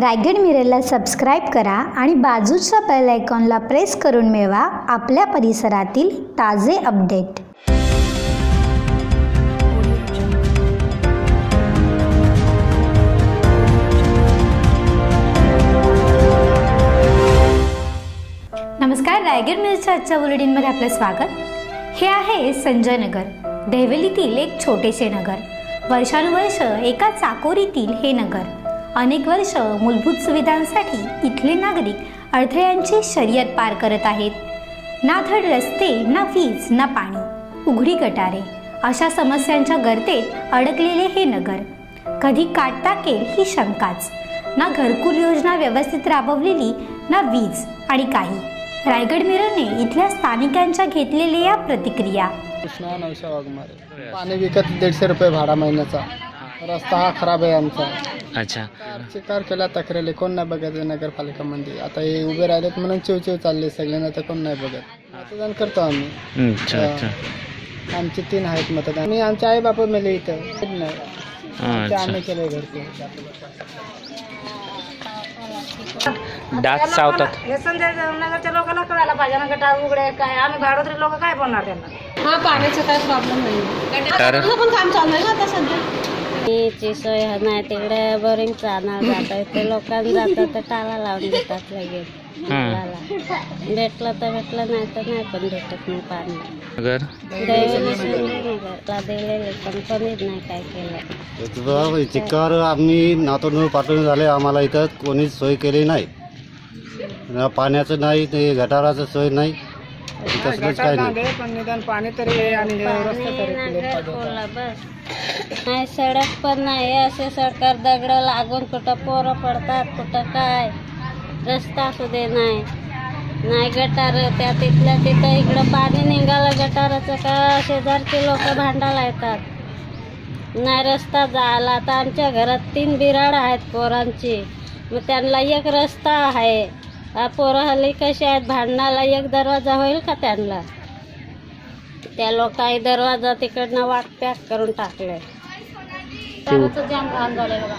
Raigad मिररला subscribe करा आणि बाजूच्या बेल आयकॉनला प्रेस करून मिळवा आपल्या परिसरातील ताजे अपडेट नमस्कार रायगड मिरच्या आजच्या बुलेटिनमध्ये आपलं स्वागत. हे आहे संजय नगर देहवेलीतील एक छोटेसे नगर. वर्षानुवर्ष एका चाकोरीतील हे नगर. अनेक वर्ष मूलभूत सुविधांसाठी इथले नागरिक अडथळ्यांची शर्यत पार करत आहेत. ना धड रस्ते ना वीज ना पाणी. उघडी गटारे. अशा समस्यांच्या गर्तेत अडकलेले हे नगर. कधी काट टाकेल ही शंकाच. ना घरकुल योजना व्यवस्थित राबवलेली ना वीज आणि काही. रायगड मिररने इथल्या स्थानिकांच्या घेतलेल्या या प्रतिक्रिया. कृष्णा नवशा वाघमारे. पाणी विकत दीडशे रुपये भाडा महिन्याचा. रस्ता हा खराब आहे आमचा. अच्छा. चिकार केला तक्रारी कोण नाही बघत नगरपालिकामध्ये आता हे उभे राहिलेत म्हणून चिव चिव चालले सगळ्यांना तर कोण नाही बघत. मतदान करतो आम्ही. हम्म, अच्छा अच्छा. आमचे तीन आहेत मतदान. मी आमचे आई बापा मेले इथं. कोण नाही. ते अच्छा. आम्ही केले घरचे. डास चावतात. हे संजय नगरच्या लोकांना कळायला पाहिजे ना गटार उघडे काय? आम्ही भाडोत्री लोक काय बोलणार त्यांना? हा पाण्याचा काय प्रॉब्लेम नाही तर पण काम चालू आहे ना आता सध्या? ची सोय नाही तिकडे बोरिंग चालणार जातात ते लोकांना जातात तर टाळा लावून देतात लगेच. भेटलं तर भेटलं नाही तर नाही पण भेटत नाही पाणी. अगर दैवली संजयनगरला दिलेले पण कोणीच नाही काय केलं. चिक्कार आम्ही नातून पाठवून झाले आम्हाला इथं कोणीच सोय केली नाही. ना पाण्याचं नाही ते गटाराचं सोय नाही. काय नाही नाही पण निदान पाणी तरी आहे आणि रस्ता पाणी तरी ना clear घर पाहिजे. खोला बस. नाही सडक पण नाही असे सरकार दगड लागून कुठं पोरं पडतात कुठं काय? रस्ता असू दे नाही. नाही गटार त्या तिथल्या तिथं इकडं पाणी निघालं गटाराचं का? शेजारचे लोक भांडायला येतात. नाही रस्ता जायला तर आमच्या घरात तीन बिराड आहेत पोरांची. मग त्यांना एक रस्ता आहे. हा पोरं हल्ली कशी आहेत? भांडणाला एक दरवाजा होईल का त्यांना? त्या लोकांनी दरवाजा तिकडनं वाट पॅक करून टाकले जाम घाण झालेलं बा